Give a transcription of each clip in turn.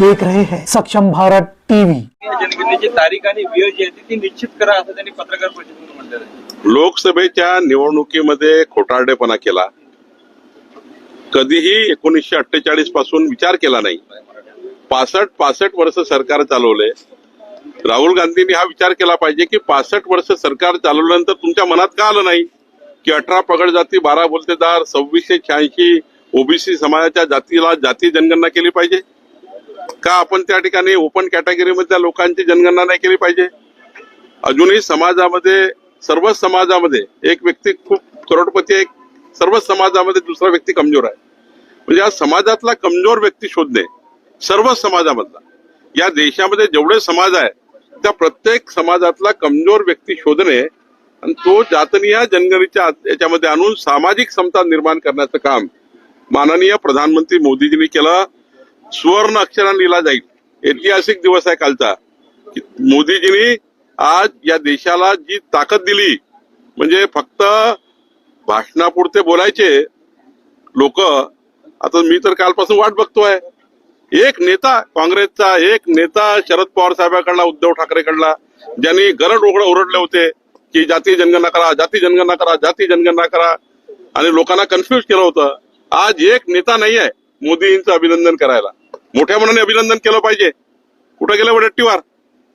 देख रहे हैं सक्षम भारत टीवी। जनगणनेची तारीख आणि वेळ जी आहे ती- ती निश्चित करा असं त्यांनी पत्रकार परिषदेमध्ये म्हटलेलं आहे. लोकसभेच्या निवडणुकीमध्ये खोटारडेपणा केला. कधीही एकोणीसशे अठ्ठेचाळीसपासून विचार केला नाही. पासष्ट पासष्ट वर्ष सरकार चालवले. राहुल गांधींनी हा विचार केला पाहिजे की पासष्ट वर्ष सरकार चालवल्यानंतर तुमच्या मनात का आलं नाही? की अठरा पगड जाती बारा बोलतेदार सव्वीसशे शहाऐंशी ओबीसी समाजाच्या जातीला जाती जनगणना केली पाहिजे? का आपण त्या ठिकाणी ओपन कॅटेगरीमधल्या लोकांची जनगणना नाही केली पाहिजे? अजूनही समाजामध्ये सर्वच समाजामध्ये एक व्यक्ती खूप करोडपती एक सर्वच समाजामध्ये दुसरा व्यक्ती कमजोर आहे. म्हणजे या समाजातला कमजोर व्यक्ती शोधणे सर्वच समाजामधला या देशामध्ये जेवढे समाज आहे त्या प्रत्येक समाजातला कमजोर व्यक्ती शोधणे आणि तो जातनीय जनगणनेच्या याच्यामध्ये आणून सामाजिक समता निर्माण करण्याचं काम माननीय प्रधानमंत्री मोदीजींनी केलं. सुवर्ण अक्षराने लिहिला जाईल. ऐतिहासिक दिवस आहे कालचा. मोदीजींनी आज या देशाला जी ताकद दिली म्हणजे फक्त भाषणापुरते बोलायचे लोक आता मी तर कालपासून वाट बघतोय. एक नेता काँग्रेसचा एक नेता शरद पवार साहेबांकडला उद्धव ठाकरेकडला ज्यांनी गरड ओघड ओरडले होते की जाती जनगणना करा जाती जनगणना करा जाती जनगणना करा आणि लोकांना कन्फ्युज केलं होतं. आज एक नेता नाही आहे मोदींचं अभिनंदन करायला. मोठ्या मनाने अभिनंदन केलं पाहिजे. कुठं गेले वडेट्टीवार?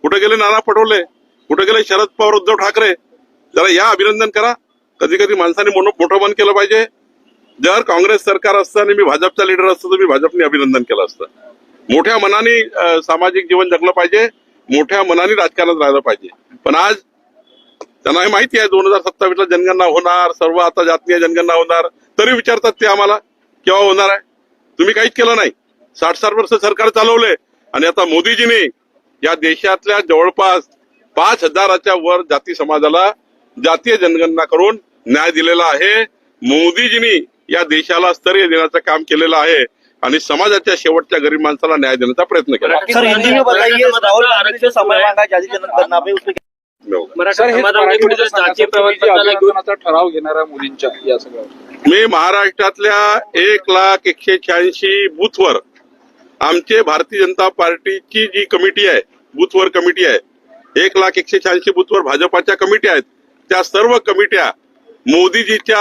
कुठं गेले नाना पटोले? कुठं गेले शरद पवार उद्धव ठाकरे? जरा या अभिनंदन करा. कधी कधी माणसाने मोठं मोठं मन केलं पाहिजे. जर काँग्रेस सरकार असतं आणि मी भाजपचा लीडर असतो तर मी भाजपने अभिनंदन केलं असतं. मोठ्या मनाने सामाजिक जीवन जगलं पाहिजे. मोठ्या मनाने राजकारणात राहिलं पाहिजे. पण आज त्यांना हे माहिती आहे दोन हजार सत्तावीसला जनगणना होणार सर्व आता जातीय जनगणना होणार. तरी विचारतात ते आम्हाला केव्हा होणार आहे? तुम्ही काहीच केलं नाही. साठ साठ वर्ष सरकार चालवले आणि आता मोदीजींनी या देशातल्या जवळपास पाच हजाराच्या वर जाती समाजाला जातीय जनगणना करून न्याय दिलेला आहे. मोदीजींनी या देशाला स्तरीय देण्याचं काम केलेलं आहे. आणि समाजाच्या शेवटच्या गरीब माणसाला न्याय देण्याचा प्रयत्न केला. सर हिंदी में बताइए राहुल गांधी ने जो समय मांगा है. मुलींच्या मी महाराष्ट्रातल्या एक लाख एकशे शहाऐंशी बूथवर आमचे भारतीय जनता पार्टीची जी कमिटी आहे बूथवर कमिटी आहे एक लाख एकशे शहाऐंशी बूथवर भाजपाच्या कमिटी आहेत. त्या सर्व कमिट्या मोदीजीच्या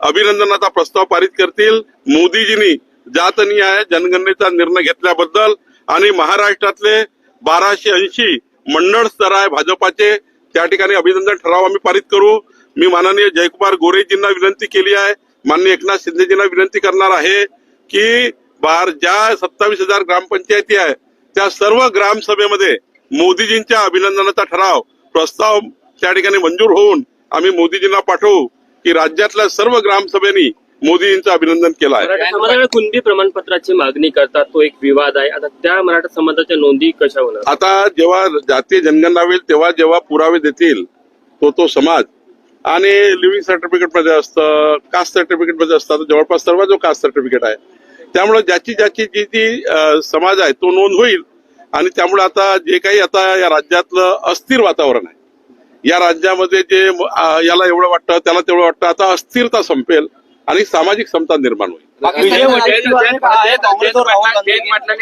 अभिनंदनाचा प्रस्ताव पारित करतील. मोदीजींनी जातनिहाय जनगणनेचा निर्णय घेतल्याबद्दल आणि महाराष्ट्रातले बाराशे ऐंशी मंडळ स्तर आहे भाजपाचे त्या ठिकाणी अभिनंदन ठराव आम्ही पारित करू. मी माननीय जयकुमार गोरेजींना विनंती केली आहे. माननीय एकनाथ शिंदेजींना विनंती करणार आहे की बार ज्या सत्तावीस हजार ग्रामपंचायती आहे त्या सर्व ग्रामसभेमध्ये मोदीजींच्या अभिनंदनाचा ठराव प्रस्ताव त्या ठिकाणी मंजूर होऊन आम्ही मोदीजींना पाठवू की राज्यातल्या सर्व ग्रामसभेनी मोदीजींचं अभिनंदन केलं आहे कुणबी प्रमाणपत्राची मागणी करतात तो एक विवाद आहे. आता त्या मराठा समाजाच्या नोंदी कशा होणार? आता जेव्हा जातीय जनगणना होईल तेव्हा जेव्हा पुरावे देतील तो तो समाज. आणि लिव्हिंग सर्टिफिकेटमध्ये असतं कास्ट सर्टिफिकेटमध्ये असतं. आता जवळपास सर्व जो कास्ट सर्टिफिकेट आहे त्यामुळे ज्याची ज्याची जी जी समाज आहे तो नोंद होईल. आणि त्यामुळे आता जे काही आता या राज्यातलं अस्थिर वातावरण आहे. या राज्यामध्ये जे याला एवढं वाटतं त्याला तेवढं वाटतं आता अस्थिरता संपेल आणि सामाजिक समता निर्माण होईल. है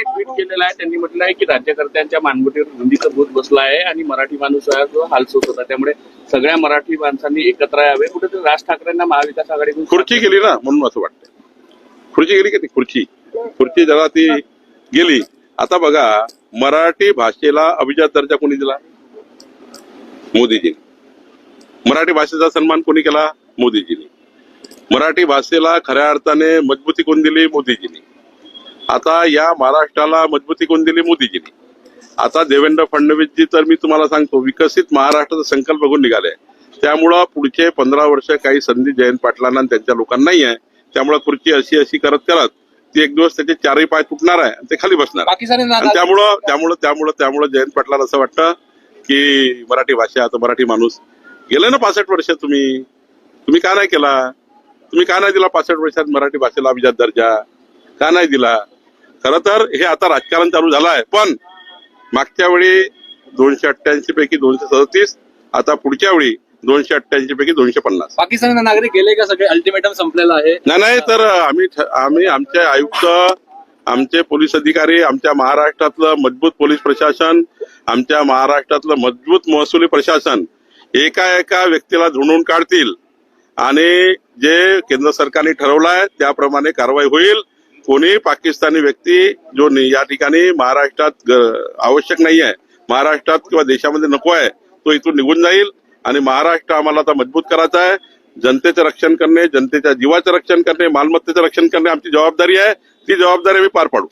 ट्विट केलेलं आहे त्यांनी म्हटलं आहे की राज्यकर्त्यांच्या मानगुटीवर हिंदीचा भूत बसला आहे आणि मराठी माणूस हालसोत होता. त्यामुळे सगळ्या मराठी माणसांनी एकत्र यावे. कुठेतरी राज ठाकरेंना महाविकास आघाडीतून खुर्ची गेली ना म्हणून असं वाटतं खुर्ची गेली का ती खुर्ची? खुर्ची जरा ती गेली. आता बघा मराठी भाषेला अभिजात दर्जा कोणी दिला? मोदीजींनी. मराठी भाषेचा सन्मान कोणी केला? मोदीजींनी. मराठी भाषेला खऱ्या अर्थाने मजबूती कोण दिली? मोदीजींनी. आता या महाराष्ट्राला मजबूती कोण दिली? मोदीजींनी. आता देवेंद्र फडणवीसजी तर मी तुम्हाला सांगतो विकसित महाराष्ट्राचा संकल्प बघून निघाले. त्यामुळं पुढचे पंधरा वर्ष काही संधी जयंत पाटलांना त्यांच्या लोकांना नाही आहे. त्यामुळे खुर्ची अशी अशी करत करत ती एक दिवस त्याचे चारही पाय तुटणार आहे आणि ते खाली बसणार आणि त्यामुळं त्यामुळं त्यामुळं त्यामुळं जयंत पाटलाला असं वाटतं की मराठी भाषा आता मराठी माणूस गेले ना पासष्ट वर्ष तुम्ही तुम्ही का नाही केला? तुम्ही का नाही दिला पासष्ट वर्षात मराठी भाषेला अभिजात दर्जा? का नाही दिला? खरं तर हे आता राजकारण चालू झालं आहे. पण मागच्या वेळी दोनशे अठ्ठ्याऐंशी पैकी दोनशे सदतीस आता पुढच्या वेळी दोनशे अठ्ठ्याऐंशी पैकी दोनशे पन्नास. पाकिस्तानी नागरिक गेले का सगळे? अल्टिमेटम संपलेलं आहे. नाही नाही तर आम्ही आम्ही आमचे आयुक्त आमचे पोलीस अधिकारी आमच्या महाराष्ट्रातलं मजबूत पोलीस प्रशासन आमच्या महाराष्ट्रातलं मजबूत महसुली प्रशासन एका एका व्यक्तीला धुंडून काढतील. आणि जे केंद्र सरकारने ठरवलं आहे त्याप्रमाणे कारवाई होईल. कोणी पाकिस्तानी व्यक्ती जो या ठिकाणी महाराष्ट्रात आवश्यक नाही आहे महाराष्ट्रात किंवा देशामध्ये नको आहे तो इथून निघून जाईल. आणि महाराष्ट्र आम्हाला आता मजबूत करायचा आहे. जनतेचं रक्षण करणे जनतेच्या जीवाचं रक्षण करणे मालमत्तेचं रक्षण करणे आमची जबाबदारी आहे. ती जबाबदारी आम्ही पार पाडू.